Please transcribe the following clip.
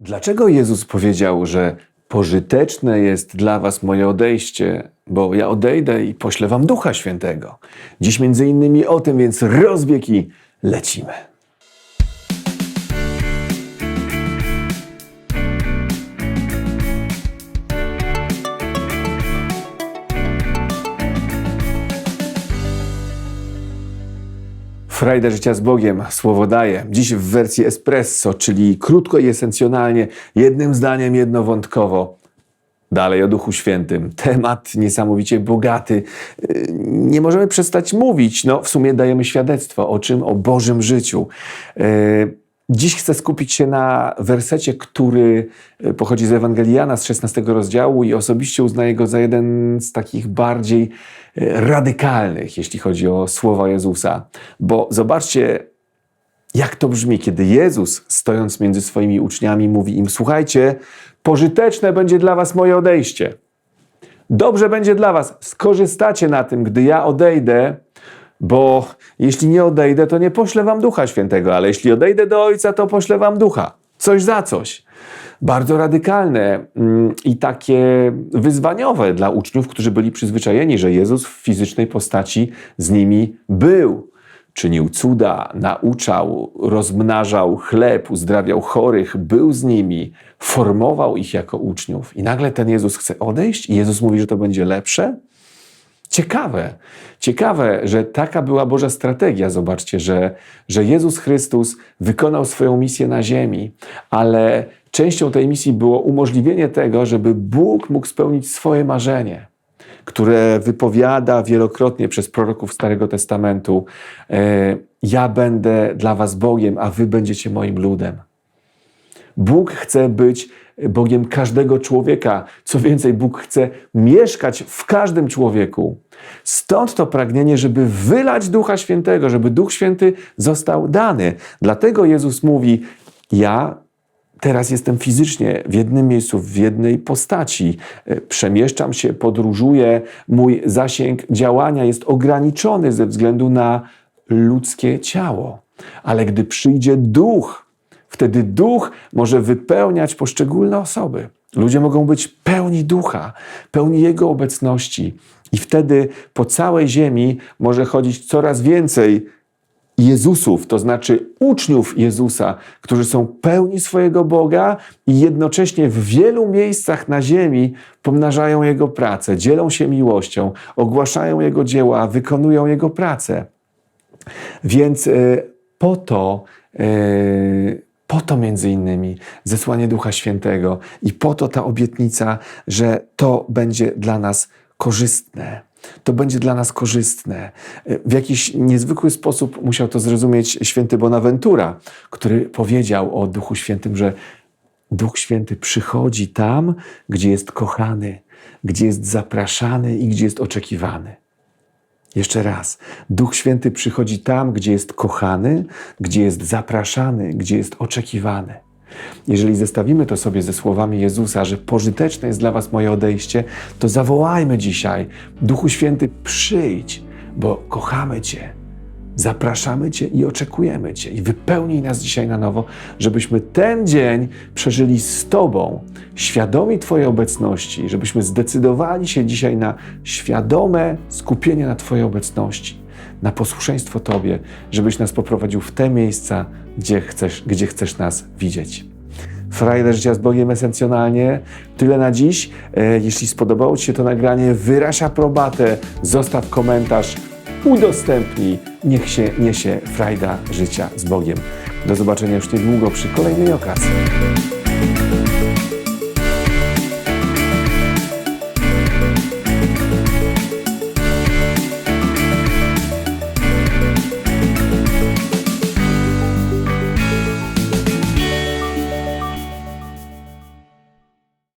Dlaczego Jezus powiedział, że pożyteczne jest dla was moje odejście, bo ja odejdę i poślę wam Ducha Świętego? Dziś między innymi o tym, więc rozbieg i lecimy. Frajda życia z Bogiem, słowo daje. Dziś w wersji espresso, czyli krótko i esencjonalnie, jednym zdaniem, jednowątkowo. Dalej o Duchu Świętym. Temat niesamowicie bogaty. Yy, Nie możemy przestać mówić. No, w sumie dajemy świadectwo o czym? O Bożym życiu. Dziś chcę skupić się na wersecie, który yy, pochodzi z Ewangelii Jana z 16 rozdziału i osobiście uznaję go za jeden z takich bardziej yy, radykalnych, jeśli chodzi o słowa Jezusa. Bo zobaczcie, jak to brzmi, kiedy Jezus, stojąc między swoimi uczniami, mówi im: Słuchajcie, pożyteczne będzie dla was moje odejście. Dobrze będzie dla was, skorzystacie na tym, gdy ja odejdę, bo jeśli nie odejdę, to nie poślę wam Ducha Świętego, ale jeśli odejdę do Ojca, to poślę wam Ducha. Coś za coś. Bardzo radykalne mm, i takie wyzwaniowe dla uczniów, którzy byli przyzwyczajeni, że Jezus w fizycznej postaci z nimi był czynił cuda, nauczał, rozmnażał chleb, uzdrawiał chorych, był z nimi, formował ich jako uczniów. I nagle ten Jezus chce odejść i Jezus mówi, że to będzie lepsze? Ciekawe, ciekawe, że taka była Boża strategia. Zobaczcie, że, że Jezus Chrystus wykonał swoją misję na ziemi, ale częścią tej misji było umożliwienie tego, żeby Bóg mógł spełnić swoje marzenie które wypowiada wielokrotnie przez proroków Starego Testamentu: e, Ja będę dla Was Bogiem, a Wy będziecie moim ludem. Bóg chce być Bogiem każdego człowieka. Co więcej, Bóg chce mieszkać w każdym człowieku. Stąd to pragnienie, żeby wylać Ducha Świętego, żeby Duch Święty został dany. Dlatego Jezus mówi: Ja teraz jestem fizycznie w jednym miejscu, w jednej postaci. Przemieszczam się, podróżuję. Mój zasięg działania jest ograniczony ze względu na ludzkie ciało. Ale gdy przyjdzie duch, wtedy duch może wypełniać poszczególne osoby. Ludzie mogą być pełni ducha, pełni Jego obecności. I wtedy po całej ziemi może chodzić coraz więcej Jezusów, to znaczy uczniów Jezusa, którzy są pełni swojego Boga i jednocześnie w wielu miejscach na ziemi pomnażają Jego pracę, dzielą się miłością, ogłaszają Jego dzieła, wykonują Jego pracę. Więc e, po to, e, po to między innymi zesłanie Ducha Świętego i po to ta obietnica, że to będzie dla nas korzystne. To będzie dla nas korzystne. W jakiś niezwykły sposób musiał to zrozumieć święty Bonaventura, który powiedział o Duchu Świętym, że Duch Święty przychodzi tam, gdzie jest kochany, gdzie jest zapraszany i gdzie jest oczekiwany. Jeszcze raz. Duch Święty przychodzi tam, gdzie jest kochany, gdzie jest zapraszany, gdzie jest oczekiwany. Jeżeli zestawimy to sobie ze słowami Jezusa, że pożyteczne jest dla Was moje odejście, to zawołajmy dzisiaj: Duchu Święty, przyjdź, bo kochamy Cię. Zapraszamy Cię i oczekujemy Cię. I wypełnij nas dzisiaj na nowo, żebyśmy ten dzień przeżyli z Tobą, świadomi Twojej obecności, żebyśmy zdecydowali się dzisiaj na świadome skupienie na Twojej obecności, na posłuszeństwo Tobie, żebyś nas poprowadził w te miejsca, gdzie chcesz, gdzie chcesz nas widzieć. Frajdę życia z Bogiem esencjonalnie. Tyle na dziś. E, Jeśli spodobało Ci się to nagranie, wyraź aprobatę, zostaw komentarz, udostępnij. Niech się niesie frajda życia z Bogiem. Do zobaczenia już niedługo przy kolejnej okazji.